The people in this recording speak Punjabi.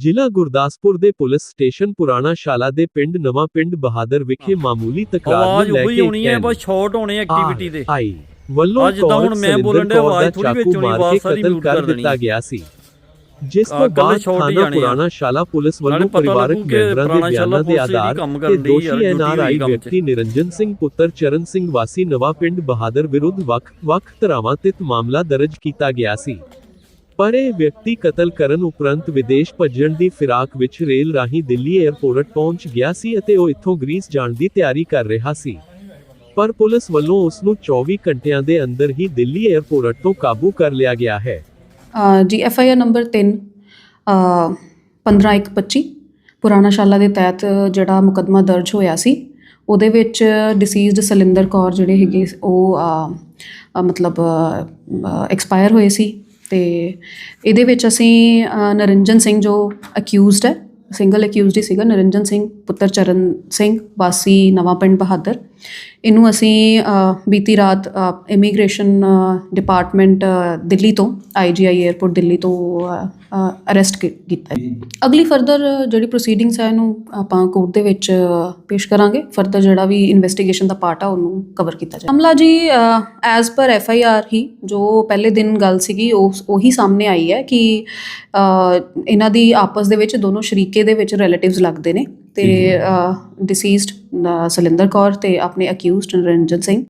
ਜ਼ਿਲ੍ਹਾ ਗੁਰਦਾਸਪੁਰ ਦੇ ਪੁਲਿਸ ਸਟੇਸ਼ਨ ਪੁਰਾਣਾ ਸ਼ਾਲਾ ਦੇ ਪਿੰਡ ਨਵਾਂ ਪਿੰਡ ਬਹਾਦਰ ਵਿਖੇ ਮਾਮੂਲੀ ਤਕਰਾਰ ਨੂੰ ਲੈ ਕੇ ਹੋਣੀ ਹੈ ਬਸ ਸ਼ਾਰਟ ਹੋਣੇ ਐਕਟੀਵਿਟੀ ਦੇ ਆਈ। ਵੱਲੋਂ ਅੱਜ ਜਿੱਦਾਂ ਹੁਣ ਮੈਂ ਬੋਲਣ ਡਿਆ, ਆਵਾਜ਼ ਥੋੜ੍ਹੀ ਵਿੱਚ ਹੋਣੀ, ਆਵਾਜ਼ ਸਾਰੀ mute ਕਰ ਦਿੱਤਾ ਗਿਆ ਸੀ। ਜਿਸ ਤੋਂ ਬਾਅਦ ਥਾਣਾ। ਪੁਰਾਣਾ ਸ਼ਾਲਾ ਪੁਲਿਸ ਵੱਲੋਂ ਪਰਿਵਾਰਕ ਮੈਂਬਰਾਂ ਦੇ ਬਿਆਨਾਂ ਦੇ ਆਧਾਰ ਤੇ ਦੋਸ਼ੀ ਐਨਆਰਆਈ। ਵਿਅਕਤੀ ਨਿਰੰਜਨ ਸਿੰਘ ਪੁੱਤਰ ਚਰਨ ਸਿੰਘ ਵਾਸੀ ਨਵਾਂ ਪਿੰਡ ਬਹਾਦਰ ਵਿਰੁੱਧ ਵੱਖ-ਵੱਖ ਧਰਾਵਾਂ ਤੇ ਮਾਮਲਾ ਦਰਜ ਕੀਤਾ ਗਿਆ ਸੀ। ਪਰ ਇਹ ਵਿਅਕਤੀ ਕਤਲ ਕਰਨ ਉਪਰੰਤ ਵਿਦੇਸ਼ ਭੱਜਣ ਦੀ ਫਿਰਾਕ ਵਿੱਚ ਰੇਲ ਰਾਹੀਂ ਦਿੱਲੀ 에ਅਰਪੋਰਟ ਪਹੁੰਚ ਗਿਆ ਸੀ ਅਤੇ ਉਹ ਇੱਥੋਂ ਗ੍ਰੀਸ ਜਾਣ ਦੀ ਤਿਆਰੀ ਕਰ ਰਿਹਾ ਸੀ। ਪਰ ਪੁਲਿਸ ਵੱਲੋਂ ਉਸ ਨੂੰ 24 ਘੰਟਿਆਂ ਦੇ ਅੰਦਰ ਹੀ ਦਿੱਲੀ 에ਅਰਪੋਰਟ ਤੋਂ ਕਾਬੂ ਕਰ ਲਿਆ ਗਿਆ ਹੈ। ਜੀ, ਐਫ ਆਈ ਆਰ ਨੰਬਰ 3 15125 ਪੁਰਾਣਾ ਸ਼ਾਲਾ ਦੇ ਤਹਿਤ ਜਿਹੜਾ ਮੁਕੱਦਮਾ ਦਰਜ ਹੋਇਆ ਸੀ, ਉਹਦੇ ਵਿੱਚ ਡਿਸੀਜ਼ਡ ਸਲਿੰਦਰ ਕੌਰ ਜਿਹੜੇ ਹੈਗੇ, ਉਹ ਮਤਲਬ ਐਕਸਪਾਇਰ ਹੋਏ ਸੀ। ਤੇ ਇਹਦੇ ਵਿੱਚ ਅਸੀਂ ਨਰਿੰਜਨ ਸਿੰਘ ਜੋ ਅਕਿਊਜ਼ਡ ਹੈ ਸਿੰਗਲ ਅਕਿਊਜ਼ਡ ਹੀ ਸੀਗਾ, ਨਰਿੰਜਨ ਸਿੰਘ, ਪੁੱਤਰ ਚਰਨ ਸਿੰਘ, ਵਾਸੀ ਨਵਾਂ ਪਿੰਡ ਬਹਾਦਰ ਇਹਨੂੰ ਅਸੀਂ ਬੀਤੀ ਰਾਤ ਇਮੀਗ੍ਰੇਸ਼ਨ ਡਿਪਾਰਟਮੈਂਟ ਦਿੱਲੀ ਤੋਂ ਆਈਜੀਆਈ 에ਅਰਪੋਰਟ ਦਿੱਲੀ ਤੋਂ ਅਰੈਸਟ ਕੀਤਾ ਅਗਲੀ ਫਰਦਰ ਜਿਹੜੀ ਪ੍ਰੋਸੀਡਿੰਗਸ ਹੈ ਇਹਨੂੰ ਆਪਾਂ ਕੋਰਟ ਦੇ ਵਿੱਚ ਪੇਸ਼ ਕਰਾਂਗੇ। ਫਰਦਰ ਜਿਹੜਾ ਵੀ ਇਨਵੈਸਟੀਗੇਸ਼ਨ ਦਾ ਪਾਰਟ ਆ ਉਹਨੂੰ ਕਵਰ ਕੀਤਾ ਜਾਏ ਮਾਮਲਾ ਜੀ as per F I R ਹੀ ਜੋ ਪਹਿਲੇ ਦਿਨ ਗੱਲ ਸੀਗੀ ਉਸ ਉਹੀ ਸਾਹਮਣੇ ਆਈ ਹੈ ਕਿ ਇਹਨਾਂ ਦੀ ਆਪਸ ਦੇ ਵਿੱਚ ਦੋਨੋਂ ਸ਼ਰੀਕੇ ਦੇ ਵਿੱਚ ਰਿਲੇਟਿਵਸ ਲੱਗਦੇ ਨੇ ਤੇ ਡਿਸੀਜ਼ਡ ਸਲਿੰਦਰ ਕੌਰ ਤੇ ਆਪਣੇ ਅਕਿਊਜ਼ਡ ਨਰਿੰਜਨ ਸਿੰਘ।